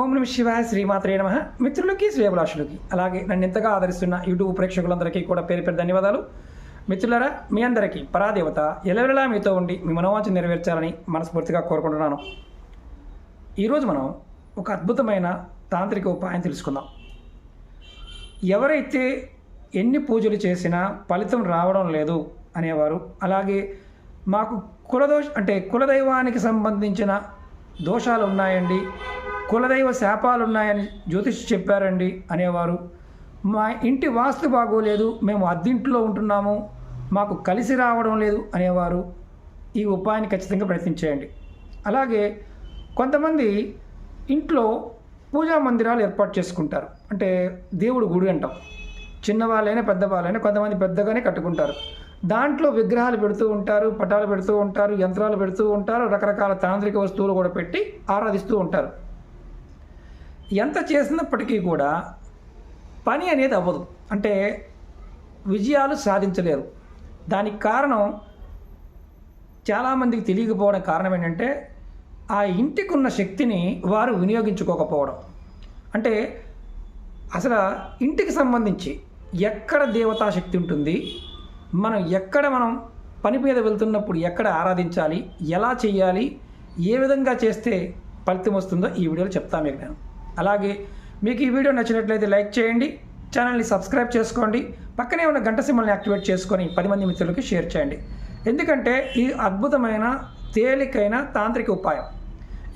ఓం నమ శివాయ శ్రీమాత్రే నమ. మిత్రులకి శ్రేయభిలాషులకి అలాగే నన్ను ఎంతగా ఆదరిస్తున్న యూట్యూబ్ ప్రేక్షకులందరికీ కూడా పేరు పేరు ధన్యవాదాలు. మిత్రులరా మీ అందరికీ పరాదేవత ఎలవెలా మీతో ఉండి మీ మనోవాంఛ నెరవేర్చాలని మనస్ఫూర్తిగా కోరుకుంటున్నాను. ఈరోజు మనం ఒక అద్భుతమైన తాంత్రిక ఉపాయం తెలుసుకుందాం. ఎవరైతే ఎన్ని పూజలు చేసినా ఫలితం రావడం లేదు అనేవారు అలాగే మాకు కులదోష అంటే కులదైవానికి సంబంధించిన దోషాలు ఉన్నాయండి కులదైవ శాపాలు ఉన్నాయని జ్యోతిష్ చెప్పారండి అనేవారు. మా ఇంటి వాస్తు బాగోలేదు మేము అద్దింట్లో ఉంటున్నాము మాకు కలిసి రావడం లేదు అనేవారు. ఈ ఉపాయాన్ని ఖచ్చితంగా ప్రయత్నించేయండి. అలాగే కొంతమంది ఇంట్లో పూజా మందిరాలు ఏర్పాటు చేసుకుంటారు. అంటే దేవుడు గుడి అంటాం. చిన్నవాళ్ళైనా పెద్దవాళ్ళైనా కొంతమంది పెద్దగానే కట్టుకుంటారు. దాంట్లో విగ్రహాలు పెడుతూ ఉంటారు పటాలు పెడుతూ ఉంటారు యంత్రాలు పెడుతూ ఉంటారు రకరకాల తాంత్రిక వస్తువులు కూడా పెట్టి ఆరాధిస్తూ ఉంటారు. ఎంత చేసినప్పటికీ కూడా పని అనేది అవ్వదు. అంటే విజయాలు సాధించలేరు. దానికి కారణం చాలామందికి తెలియకపోవడం కారణం ఏంటంటే ఆ ఇంటికి ఉన్న శక్తిని వారు వినియోగించుకోకపోవడం. అంటే అసలు ఇంటికి సంబంధించి ఎక్కడ దేవతా శక్తి ఉంటుంది మనం ఎక్కడ మనం పని మీద వెళ్తున్నప్పుడు ఎక్కడ ఆరాధించాలి ఎలా చేయాలి ఏ విధంగా చేస్తే ఫలితం వస్తుందో ఈ వీడియోలో చెప్తాను మీకు నేను. అలాగే మీకు ఈ వీడియో నచ్చినట్లయితే లైక్ చేయండి ఛానల్ని సబ్స్క్రైబ్ చేసుకోండి పక్కనే ఉన్న గంట సింబల్ని యాక్టివేట్ చేసుకొని పది మంది మిత్రులకి షేర్ చేయండి. ఎందుకంటే ఈ అద్భుతమైన తేలికైన తాంత్రిక ఉపాయం.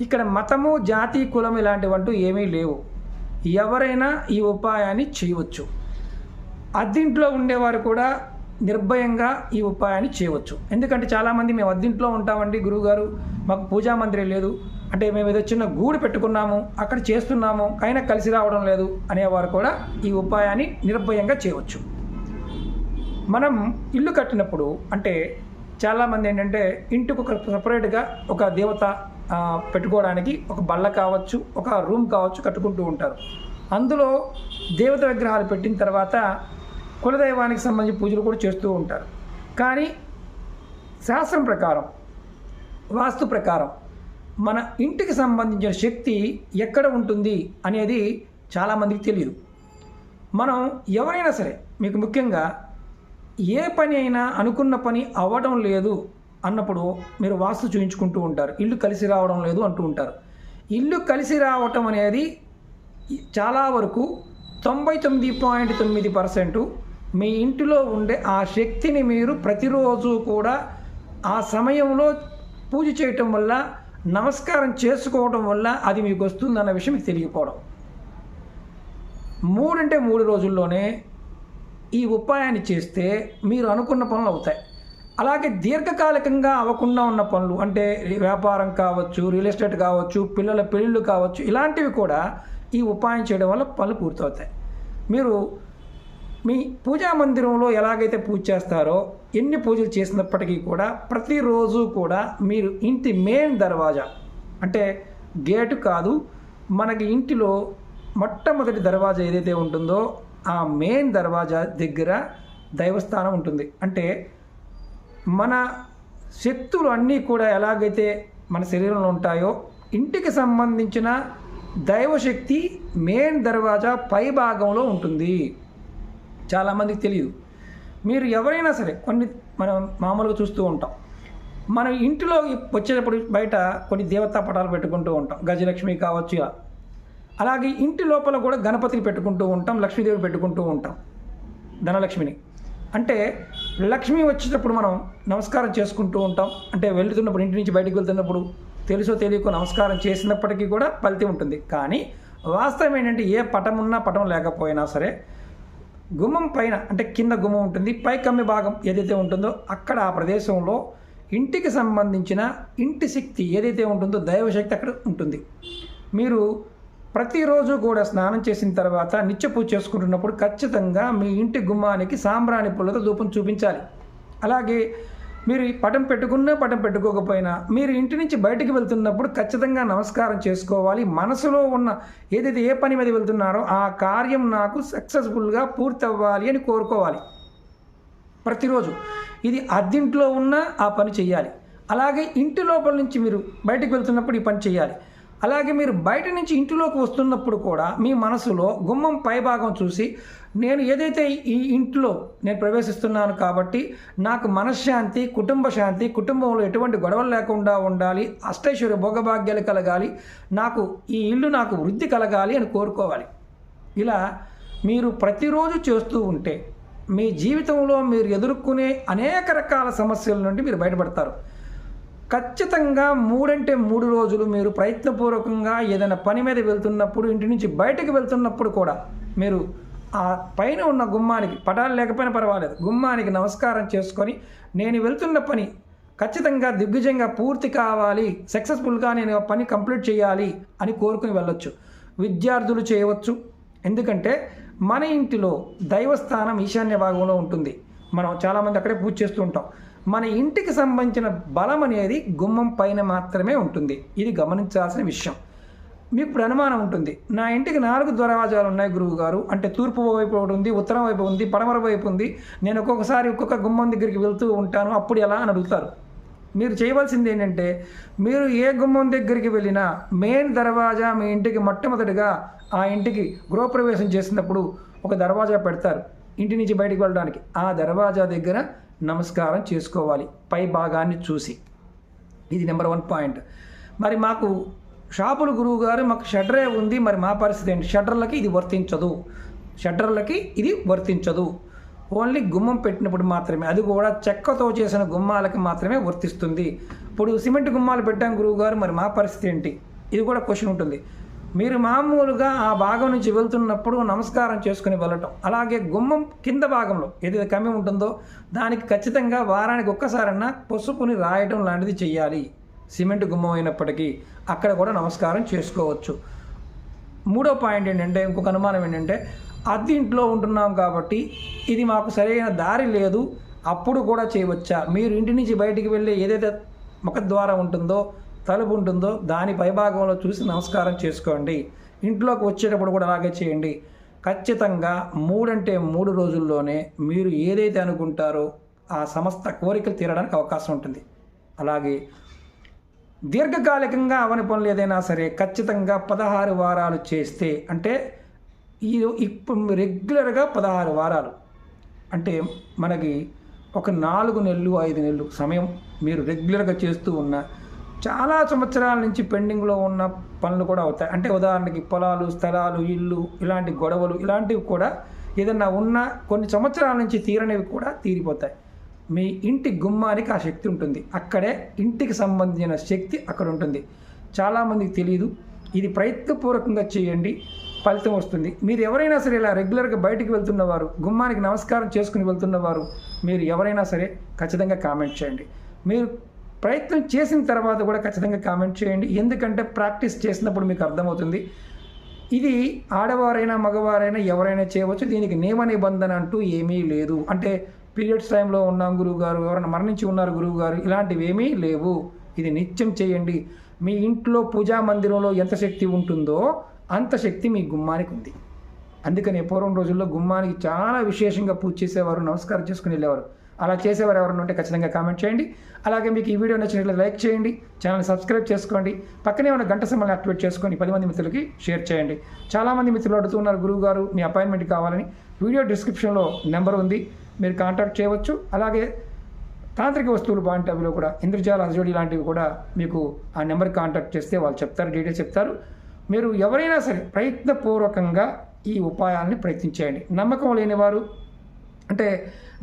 ఇక్కడ మతము జాతి కులం ఇలాంటివంటూ ఏమీ లేవు. ఎవరైనా ఈ ఉపాయాన్ని చేయవచ్చు. అద్దింట్లో ఉండేవారు కూడా నిర్భయంగా ఈ ఉపాయాన్ని చేయవచ్చు. ఎందుకంటే చాలామంది మేము అద్దింట్లో ఉంటామండి గురువుగారు మాకు పూజా మందిరం లేదు అంటే మేము ఏదో చిన్న గూడు పెట్టుకున్నాము అక్కడ చేస్తున్నాము అయినా కలిసి రావడం లేదు అనేవారు కూడా ఈ ఉపాయాన్ని నిర్భయంగా చేయవచ్చు. మనం ఇల్లు కట్టినప్పుడు అంటే చాలామంది ఏంటంటే ఇంటికి ఒక సపరేట్గా ఒక దేవత పెట్టుకోవడానికి ఒక బల్ల కావచ్చు ఒక రూమ్ కావచ్చు కట్టుకుంటూ ఉంటారు. అందులో దేవత విగ్రహాలు పెట్టిన తర్వాత కులదైవానికి సంబంధించి పూజలు కూడా చేస్తూ ఉంటారు. కానీ శాస్త్రం ప్రకారం వాస్తు ప్రకారం మన ఇంటికి సంబంధించిన శక్తి ఎక్కడ ఉంటుంది అనేది చాలామందికి తెలియదు మనం ఎవరైనా సరే మీకు ముఖ్యంగా ఏ పని అయినా అనుకున్న పని అవ్వడం లేదు అన్నప్పుడు మీరు వాస్తు చూయించుకుంటూ ఉంటారు. ఇల్లు కలిసి రావడం లేదు అంటూ ఉంటారు. ఇల్లు కలిసి రావటం అనేది చాలా వరకు తొంభై తొమ్మిది పాయింట్ తొమ్మిది పర్సెంట్ మీ ఇంటిలో ఉండే ఆ శక్తిని మీరు ప్రతిరోజు కూడా ఆ సమయంలో పూజ చేయటం వల్ల నమస్కారం చేసుకోవడం వల్ల అది మీకు వస్తుందన్న విషయం మీకు తెలియకపోవడం. మూడంటే మూడు రోజుల్లోనే ఈ ఉపాయాన్ని చేస్తే మీరు అనుకున్న పనులు అవుతాయి. అలాగే దీర్ఘకాలికంగా అవ్వకుండా ఉన్న పనులు అంటే వ్యాపారం కావచ్చు రియల్ ఎస్టేట్ కావచ్చు పిల్లల పెళ్ళిళ్ళు కావచ్చు ఇలాంటివి కూడా ఈ ఉపాయం చేయడం వల్ల పనులు పూర్తవుతాయి. మీరు మీ పూజా మందిరంలో ఎలాగైతే పూజ చేస్తారో ఎన్ని పూజలు చేసినప్పటికీ కూడా ప్రతిరోజు కూడా మీరు ఇంటి మెయిన్ దర్వాజా అంటే గేటు కాదు మనకి ఇంటిలో మొట్టమొదటి దర్వాజా ఏదైతే ఉంటుందో ఆ మెయిన్ దర్వాజా దగ్గర దైవస్థానం ఉంటుంది. అంటే మన శక్తులు అన్నీ కూడా ఎలాగైతే మన శరీరంలో ఉంటాయో ఇంటికి సంబంధించిన దైవశక్తి మెయిన్ దర్వాజా పై భాగంలో ఉంటుంది. చాలామందికి తెలియదు మీరు ఎవరైనా సరే కొన్ని మనం మామూలుగా చూస్తూ ఉంటాం. మనం ఇంటిలో వచ్చేటప్పుడు బయట కొన్ని దేవతా పటాలు పెట్టుకుంటూ ఉంటాం. గజలక్ష్మి కావచ్చు ఇలా. అలాగే ఇంటి లోపల కూడా గణపతిని పెట్టుకుంటూ ఉంటాం లక్ష్మీదేవి పెట్టుకుంటూ ఉంటాం. ధనలక్ష్మిని. అంటే లక్ష్మి వచ్చేటప్పుడు మనం నమస్కారం చేసుకుంటూ ఉంటాం. అంటే వెళ్తున్నప్పుడు ఇంటి నుంచి బయటకు వెళ్తున్నప్పుడు తెలుసో తెలియకో నమస్కారం చేసినప్పటికీ కూడా ఫలితం ఉంటుంది. కానీ వాస్తవం ఏంటంటే ఏ పటం ఉన్నా పటం లేకపోయినా సరే గుమ్మం పైన అంటే కింద గుమ్మం ఉంటుంది పై కమ్మి భాగం ఏదైతే ఉంటుందో అక్కడ ఆ ప్రదేశంలో ఇంటికి సంబంధించిన ఇంటి శక్తి ఏదైతే ఉంటుందో దైవశక్తి అక్కడ ఉంటుంది. మీరు ప్రతిరోజు కూడా స్నానం చేసిన తర్వాత నిత్య పూజ చేసుకుంటున్నప్పుడు ఖచ్చితంగా మీ ఇంటి గుమ్మానికి సాంబ్రాణి పుల్లతో ధూపం చూపించాలి. అలాగే మీరు ఈ పటం పెట్టుకున్నా పటం పెట్టుకోకపోయినా మీరు ఇంటి నుంచి బయటికి వెళ్తున్నప్పుడు ఖచ్చితంగా నమస్కారం చేసుకోవాలి. మనసులో ఉన్న ఏదైతే ఏ పని మీద వెళ్తున్నారో ఆ కార్యం నాకు సక్సెస్ఫుల్గా పూర్తి అవ్వాలి అని కోరుకోవాలి. ప్రతిరోజు ఇది అద్దింట్లో ఉన్న ఆ పని చేయాలి అలాగే ఇంటి లోపల నుంచి మీరు బయటికి వెళ్తున్నప్పుడు ఈ పని చేయాలి అలాగే మీరు బయట నుంచి ఇంటిలోకి వస్తున్నప్పుడు కూడా మీ మనసులో గుమ్మం పైభాగం చూసి నేను ఏదైతే ఈ ఇంట్లో నేను ప్రవేశిస్తున్నాను కాబట్టి నాకు మనశ్శాంతి కుటుంబ శాంతి కుటుంబంలో ఎటువంటి గొడవలు లేకుండా ఉండాలి అష్టైశ్వర్య భోగభాగ్యాలు కలగాలి నాకు ఈ ఇల్లు నాకు వృద్ధి కలగాలి అని కోరుకోవాలి. ఇలా మీరు ప్రతిరోజు చేస్తూ ఉంటే మీ జీవితంలో మీరు ఎదుర్కొనే అనేక రకాల సమస్యల నుండి మీరు బయటపడతారు. ఖచ్చితంగా మూడంటే మూడు రోజులు మీరు ప్రయత్నపూర్వకంగా ఏదైనా పని మీద వెళ్తున్నప్పుడు ఇంటి నుంచి బయటకు వెళ్తున్నప్పుడు కూడా మీరు ఆ పైన ఉన్న గుమ్మానికి పటాలు లేకపోయినా పర్వాలేదు గుమ్మానికి నమస్కారం చేసుకొని నేను వెళ్తున్న పని ఖచ్చితంగా దిగ్విజయంగా పూర్తి కావాలి సక్సెస్ఫుల్గా నేను పని కంప్లీట్ చేయాలి అని కోరుకుని వెళ్ళొచ్చు. విద్యార్థులు చేయవచ్చు. ఎందుకంటే మన ఇంటిలో దైవస్థానం ఈశాన్య భాగంలో ఉంటుంది. మనం చాలామంది అక్కడే పూజ చేస్తూ ఉంటాం. మన ఇంటికి సంబంధించిన బలం అనేది గుమ్మం పైన మాత్రమే ఉంటుంది. ఇది గమనించాల్సిన విషయం. మీకు ఇప్పుడు అనుమానం ఉంటుంది. నా ఇంటికి నాలుగు దర్వాజాలు ఉన్నాయి గురువు గారు. అంటే తూర్పు వైపు ఒకటి ఉంది ఉత్తరం వైపు ఉంది పడమర వైపు ఉంది. నేను ఒక్కొక్కసారి ఒక్కొక్క గుమ్మం దగ్గరికి వెళ్తూ ఉంటాను. అప్పుడు ఎలా అని అడుగుతారు? మీరు చేయవలసింది ఏంటంటే మీరు ఏ గుమ్మం దగ్గరికి వెళ్ళినా మెయిన్ దర్వాజా మీ ఇంటికి మొట్టమొదటిగా ఆ ఇంటికి గృహప్రవేశం చేసినప్పుడు ఒక దర్వాజా పెడతారు. ఇంటి నుంచి బయటకు వెళ్ళడానికి. ఆ దర్వాజా దగ్గర నమస్కారం చేసుకోవాలి. పై భాగాన్ని చూసి. ఇది నెంబర్ వన్ పాయింట్. మరి మాకు షాపుల గురువు గారు మాకు షటరే ఉంది మరి మా పరిస్థితి ఏంటి? షటర్లకి ఇది వర్తించదు. షటర్లకి ఇది వర్తించదు. ఓన్లీ గుమ్మం పెట్టినప్పుడు మాత్రమే. అది కూడా చెక్కతో చేసిన గుమ్మాలకి మాత్రమే వర్తిస్తుంది. ఇప్పుడు సిమెంట్ గుమ్మాలు పెట్టాం గురువు గారు మరి మా పరిస్థితి ఏంటి? ఇది కూడా క్వశ్చన్ ఉంటుంది. మీరు మామూలుగా ఆ భాగం నుంచి వెళ్తున్నప్పుడు నమస్కారం చేసుకుని వెళ్ళటం. అలాగే గుమ్మం కింద భాగంలో ఏదైతే కమ్మి ఉంటుందో దానికి ఖచ్చితంగా వారానికి ఒక్కసారన్నా పసుపుని రాయటం లాంటిది చెయ్యాలి. సిమెంట్ గుమ్మం అయినప్పటికీ అక్కడ కూడా నమస్కారం చేసుకోవచ్చు. మూడో పాయింట్ ఏంటంటే ఇంకొక అనుమానం ఏంటంటే అద్దీంట్లో ఉంటున్నాం కాబట్టి ఇది మాకు సరైన దారి లేదు. అప్పుడు కూడా చేయవచ్చా? మీరు ఇంటి నుంచి బయటికి వెళ్ళి ఏదైతే ముఖద్వారం ఉంటుందో తలుపు ఉంటుందో దాని పైభాగంలో చూసి నమస్కారం చేసుకోండి. ఇంట్లోకి వచ్చేటప్పుడు కూడా అలాగే చేయండి. ఖచ్చితంగా మూడంటే మూడు రోజుల్లోనే మీరు ఏదైతే అనుకుంటారో ఆ సమస్త కోరికలు తీరడానికి అవకాశం ఉంటుంది. అలాగే దీర్ఘకాలికంగా అవని పనులు ఏదైనా సరే ఖచ్చితంగా పదహారు వారాలు చేస్తే అంటే ఈ ఇప్పుడు రెగ్యులర్గా పదహారు వారాలు. అంటే మనకి ఒక నాలుగు నెలలు ఐదు నెలలు సమయం మీరు రెగ్యులర్గా చేస్తూ ఉన్న చాలా సంవత్సరాల నుంచి పెండింగ్లో ఉన్న పనులు కూడా అవుతాయి. అంటే ఉదాహరణకి పొలాలు స్థలాలు ఇల్లు ఇలాంటి గొడవలు ఇలాంటివి కూడా ఏదన్నా ఉన్న కొన్ని సంవత్సరాల నుంచి తీరనివి కూడా తీరిపోతాయి. మీ ఇంటి గుమ్మానికి ఆ శక్తి ఉంటుంది. అక్కడే ఇంటికి సంబంధించిన శక్తి అక్కడ ఉంటుంది. చాలామందికి తెలియదు ఇది ప్రయత్నపూర్వకంగా చేయండి. ఫలితం వస్తుంది. మీరు ఎవరైనా సరే ఇలా రెగ్యులర్గా బయటికి వెళ్తున్నవారు గుమ్మానికి నమస్కారం చేసుకుని వెళ్తున్నవారు మీరు ఎవరైనా సరే ఖచ్చితంగా కామెంట్ చేయండి. మీరు ప్రయత్నం చేసిన తర్వాత కూడా ఖచ్చితంగా కామెంట్ చేయండి. ఎందుకంటే ప్రాక్టీస్ చేసినప్పుడు మీకు అర్థమవుతుంది. ఇది ఆడవారైనా మగవారైనా ఎవరైనా చేయవచ్చు. దీనికి నియమ నిబంధన అంటూ ఏమీ లేదు. అంటే పీరియడ్స్ టైంలో ఉన్నాం గురువు గారు ఎవరైనా మరణించి ఉన్నారు గురువు గారు ఇలాంటివి ఏమీ లేవు. ఇది నిత్యం చేయండి. మీ ఇంట్లో పూజా మందిరంలో ఎంత శక్తి ఉంటుందో అంత శక్తి మీ గుమ్మానికి ఉంది. అందుకని పూర్వం రోజుల్లో గుమ్మానికి చాలా విశేషంగా పూజ చేసేవారు నమస్కారం చేసుకుని వెళ్ళేవారు. అలా చేసేవారు ఎవరైనా ఉంటే ఖచ్చితంగా కామెంట్ చేయండి. అలాగే మీకు ఈ వీడియో నచ్చినట్లయితే లైక్ చేయండి ఛానల్ సబ్స్క్రైబ్ చేసుకోండి. పక్కనే ఉన్న గంట సింబల్ని యాక్టివేట్ చేసుకొని పది మంది మిత్రులకి షేర్ చేయండి. చాలామంది మిత్రులు అడుగుతున్నారు గురువు గారు మీ అపాయింట్మెంట్ కావాలని. వీడియో డిస్క్రిప్షన్లో నెంబర్ ఉంది. మీరు కాంటాక్ట్ చేయవచ్చు. అలాగే తాంత్రిక వస్తువులు బాగుంటాయిలో కూడా ఇంద్రజాల అజోడి లాంటివి కూడా మీకు ఆ నెంబర్కి కాంటాక్ట్ చేస్తే వాళ్ళు చెప్తారు డీటెయిల్స్ చెప్తారు. మీరు ఎవరైనా సరే ప్రయత్నపూర్వకంగా ఈ ఉపాయాలని ప్రయత్నించేయండి. నమ్మకం లేని వారు అంటే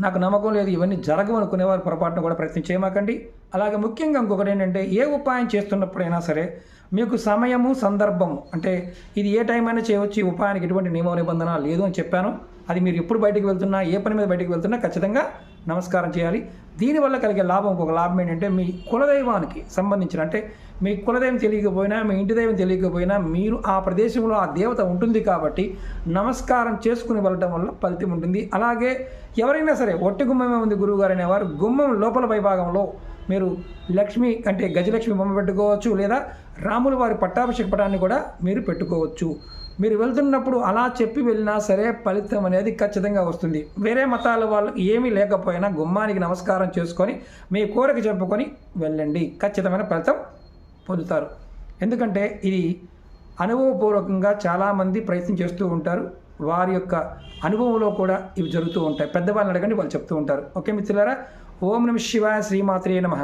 నాకు నమ్మకం లేదు ఇవన్నీ జరగవు అనుకునేవారు పొరపాటున కూడా ప్రయత్నం చేయమాకండి. అలాగే ముఖ్యంగా ఇంకొకటి ఏంటంటే ఏ ఉపాయం చేస్తున్నప్పుడైనా సరే మీకు సమయము సందర్భము అంటే ఇది ఏ టైం అయినా చేయవచ్చు ఈ ఉపాయానికి ఎటువంటి నియమ నిబంధన లేదు అని చెప్పాను. అది మీరు ఎప్పుడు బయటకు వెళ్తున్నా ఏ పని మీద బయటికి వెళ్తున్నా ఖచ్చితంగా నమస్కారం చేయాలి. దీనివల్ల కలిగే లాభం ఒక లాభం ఏంటంటే మీ కులదైవానికి సంబంధించిన అంటే మీ కులదైవం తెలియకపోయినా మీ ఇంటి దైవం తెలియకపోయినా మీరు ఆ ప్రదేశంలో ఆ దేవత ఉంటుంది కాబట్టి నమస్కారం చేసుకుని వెళ్ళటం వల్ల ఫలితం ఉంటుంది. అలాగే ఎవరైనా సరే ఒట్టి గుమ్మమే ఉంది గురువుగారు అనేవారు గుమ్మం లోపల పైభాగంలో మీరు లక్ష్మి అంటే గజలక్ష్మి బొమ్మ పెట్టుకోవచ్చు లేదా రాముల వారి పట్టాభిషేక పటాన్ని కూడా మీరు పెట్టుకోవచ్చు. మీరు వెళ్తున్నప్పుడు అలా చెప్పి వెళ్ళినా సరే ఫలితం అనేది ఖచ్చితంగా వస్తుంది. వేరే మతాల వాళ్ళు ఏమీ లేకపోయినా గుమ్మానికి నమస్కారం చేసుకొని మీ కోరిక చెప్పుకొని వెళ్ళండి. ఖచ్చితమైన ఫలితం పొందుతారు. ఎందుకంటే ఇది అనుభవపూర్వకంగా చాలామంది ప్రయత్నం చేస్తూ ఉంటారు. వారి యొక్క అనుభవంలో కూడా ఇవి జరుగుతూ ఉంటాయి. పెద్దవాళ్ళని అడగండి వాళ్ళు చెప్తూ ఉంటారు. ఓకే మిత్రులారా ఓం నమ శివాయ శ్రీమాత్రే నమ.